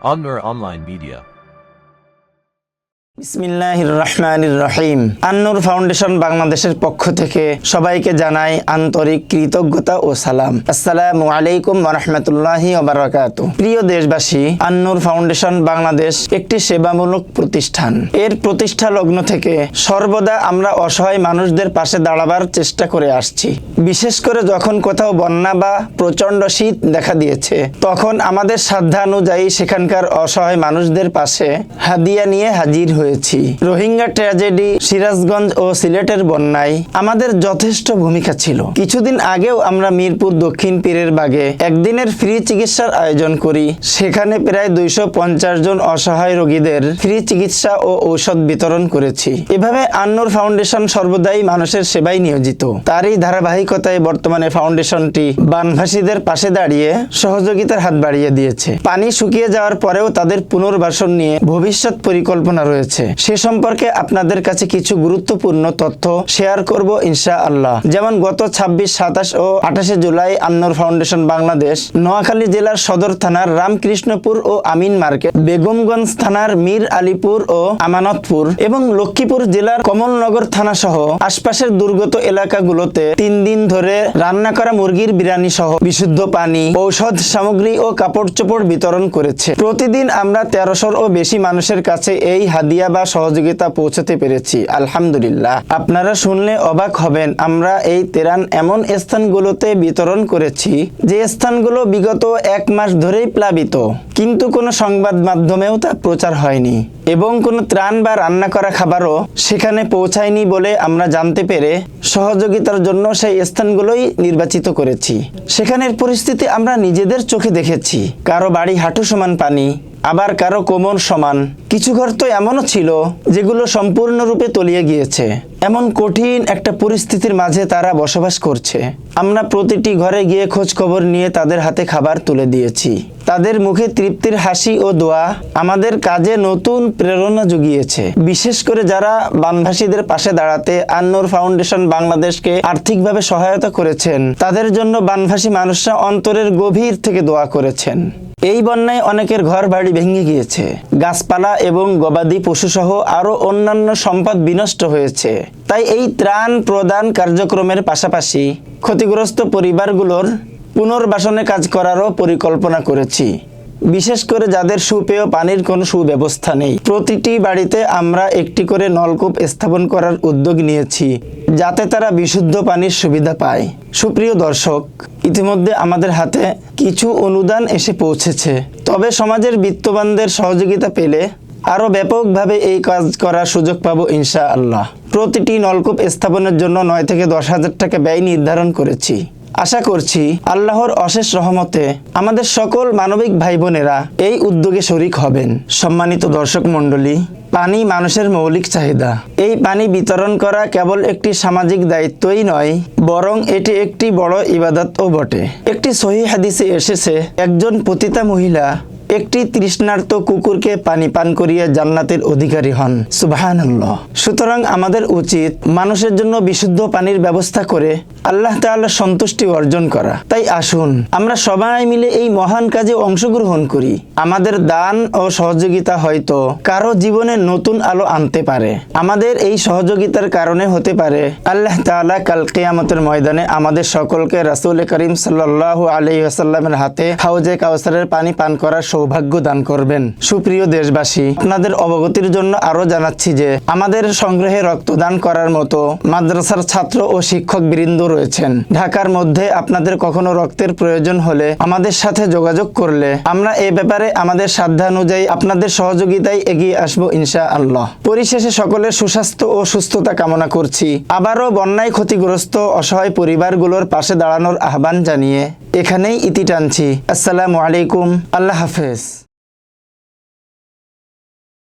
Anmur Online Media. Rahim Annur foundation বাংলাদেশের পক্ষ থেকে সবাইকে জানাই আন্তরিক কৃতজ্ঞতা ও সালাম। আসসালামু আলাইকুম রহমতুল্লাহি ওবারাকাতু প্রিয় দেশবাসী, আন্নুর ফাউন্ডেশন বাংলাদেশ একটি সেবামূলক প্রতিষ্ঠান। এর প্রতিষ্ঠা লগ্ন থেকে সর্বদা আমরা অসহায় মানুষদের পাশে দাঁড়াবার চেষ্টা করে আসছি। বিশেষ করে যখন কোথাও বন্যা বা প্রচণ্ড শীত দেখা দিয়েছে, তখন আমাদের সাধ্যানুযায়ী সেখানকার অসহায় মানুষদের পাশে হাদিয়া নিয়ে হাজির হয়েছি রোহিঙ্গা ট্র্যাজেডি সিরাজগঞ্জ ও সিলেটের বন্যায় আমাদের যথেষ্ট ভূমিকা ছিল। কিছুদিন আগেও আমরা মিরপুর দক্ষিণ পীরের বাগে একদিনের ফ্রি চিকিৎসার আয়োজন করি। সেখানে প্রায় দুইশো পঞ্চাশ জন অসহায় রোগীদের ফ্রি চিকিৎসা ও ঔষধ বিতরণ করেছি। এভাবে আন্নুর ফাউন্ডেশন সর্বদাই মানুষের সেবায় নিয়োজিত। তারই ধারাবাহিকতায় বর্তমানে ফাউন্ডেশনটি বানভাসীদের পাশে দাঁড়িয়ে সহযোগিতার হাত বাড়িয়ে দিয়েছে। পানি শুকিয়ে যাওয়ার পরেও তাদের পুনর্বাসন নিয়ে ভবিষ্যৎ পরিকল্পনা রয়েছে। সে সম্পর্কে আপনাদের কাছে কিছু গুরুত্বপূর্ণ তথ্য শেয়ার করব ইনশা আল্লাহ যেমন গত ছাব্বিশ, সাতাশ ও আঠাশে জুলাই আন্নুর ফাউন্ডেশন বাংলাদেশ, নোয়াখালী জেলার সদর থানার রামকৃষ্ণপুর ও আমিন মার্কেট, বেগমগঞ্জ থানার মীর আলীপুর ও আমানতপুর এবং লক্ষ্মীপুর জেলার কমলনগর থানা সহ আশপাশের দুর্গত এলাকাগুলোতে তিন দিন ধরে রান্না করা মুরগির বিরিয়ানি সহ বিশুদ্ধ পানি, ঔষধ সামগ্রী ও কাপড় চোপড় বিতরণ করেছে। প্রতিদিন আমরা তেরোশোর ও বেশি মানুষের কাছে এই হাদিয়া বা সহযোগিতা পৌঁছাতে পেরেছি, আলহামদুলিল্লাহ। আপনারা শুনলে অবাক হবেন, আমরা এই তেরান এমন স্থানগুলোতে বিতরণ করেছি, যে স্থানগুলো বিগত এক মাস ধরেই প্লাবিত। কিন্তু কোনো সংবাদ মাধ্যমেও তা প্রচার হয়নি এবং কোনো ত্রাণ বা রান্না করা খাবারও সেখানে পৌঁছায়নি বলে আমরা জানতে পেরে সহযোগিতার জন্য সেই স্থানগুলোই নির্বাচিত করেছি। সেখানের পরিস্থিতি আমরা নিজেদের চোখে দেখেছি। কারও বাড়ি হাঁটু সমান পানি আবার কারও কোমর সমান। কিছু ঘর তো এমনও ছিল, যেগুলো সম্পূর্ণরূপে তলিয়ে গিয়েছে। এমন কঠিন একটা পরিস্থিতির মাঝে তারা বসবাস করছে। আমরা প্রতিটি ঘরে গিয়ে খোঁজ খবর নিয়ে তাদের হাতে খাবার তুলে দিয়েছি। তাদের মুখে তৃপ্তির হাসি ও দোয়া আমাদের কাজে নতুন প্রেরণা জুগিয়েছে। বিশেষ করে যারা বানভাসীদের পাশে দাঁড়াতে আন্নুর ফাউন্ডেশন বাংলাদেশকে আর্থিকভাবে সহায়তা করেছেন, তাদের জন্য বানভাসী মানুষরা অন্তরের গভীর থেকে দোয়া করেছেন। এই বন্যায় অনেকের ঘর বাড়ি ভেঙে গিয়েছে। গাছপালা এবং গবাদি পশুসহ আরও অন্যান্য সম্পদ বিনষ্ট হয়েছে। তাই এই ত্রাণ প্রদান কার্যক্রমের পাশাপাশি ক্ষতিগ্রস্ত পরিবারগুলোর পুনর্বাসনে কাজ করারও পরিকল্পনা করেছি। বিশেষ করে যাদের সুপেয় পানির কোনো সুব্যবস্থা নেই। প্রতিটি বাড়িতে আমরা একটি করে নলকূপ স্থাপন করার উদ্যোগ নিয়েছি, যাতে তারা বিশুদ্ধ পানির সুবিধা পায়। সুপ্রিয় দর্শক, ইতিমধ্যে আমাদের হাতে কিছু অনুদান এসে পৌঁছেছে। তবে সমাজের বিত্তবানদের সহযোগিতা পেলে আরও ব্যাপকভাবে এই কাজ করার সুযোগ পাবো ইনশা আল্লাহ প্রতিটি নলকূপ স্থাপনের জন্য নয় থেকে দশ হাজার টাকা ব্যয় নির্ধারণ করেছি। আশা করছি আল্লাহর অশেষ রহমতে আমাদের সকল মানবিক ভাই বোনেরা এই উদ্যোগে শরিক হবেন। সম্মানিত দর্শক মণ্ডলী, পানি মানুষের মৌলিক চাহিদা। এই পানি বিতরণ করা কেবল একটি সামাজিক দায়িত্বই নয়, বরং এটি একটি বড় ইবাদতও বটে। একটি সহি হাদিসে এসেছে, একজন পতিতা মহিলা একটি তৃষ্ণার্ত কুকুরকে পানি পান করিয়ে জান্নাতের অধিকারী হন। সুবাহান সুতরাং আমাদের উচিত মানুষের জন্য বিশুদ্ধ পানির ব্যবস্থা করে আল্লাহ তাআলার সন্তুষ্টি অর্জন করা। তাই আসুন, আমরা সবাই মিলে এই মহান কাজে অংশগ্রহণ করি। আমাদের দান ও সহযোগিতা হয়তো কারও জীবনে নতুন আলো আনতে পারে। আমাদের এই সহযোগিতার কারণে হতে পারে আল্লাহ তাআলা কাল কিয়ামতের ময়দানে আমাদের সকলকে রাসূল করিম সাল্লাল্লাহু আলাইহি ওয়াসাল্লামের হাতে হাউজে কাউসারের পানি পান করার সৌভাগ্য দান করবেন। সুপ্রিয় দেশবাসী, আপনাদের অবগতির জন্য আরও জানাচ্ছি যে, আমাদের সংগ্রহে রক্তদান করার মতো মাদ্রাসার ছাত্র ও শিক্ষক বৃন্দ রয়েছেন। ঢাকার মধ্যে আপনাদের কখনো রক্তের প্রয়োজন হলে আমাদের সাথে যোগাযোগ করলে আমরা এ ব্যাপারে আমাদের সাধ্যানুযায়ী আপনাদের সহযোগিতায় এগিয়ে আসব ইনশা আল্লাহ পরিশেষে সকলের সুস্বাস্থ্য ও সুস্থতা কামনা করছি। আবারও বন্যায় ক্ষতিগ্রস্ত অসহায় পরিবারগুলোর পাশে দাঁড়ানোর আহ্বান জানিয়ে এখানেই ইতি টানছি। আসসালামু আলাইকুম। আল্লাহ হাফেজ।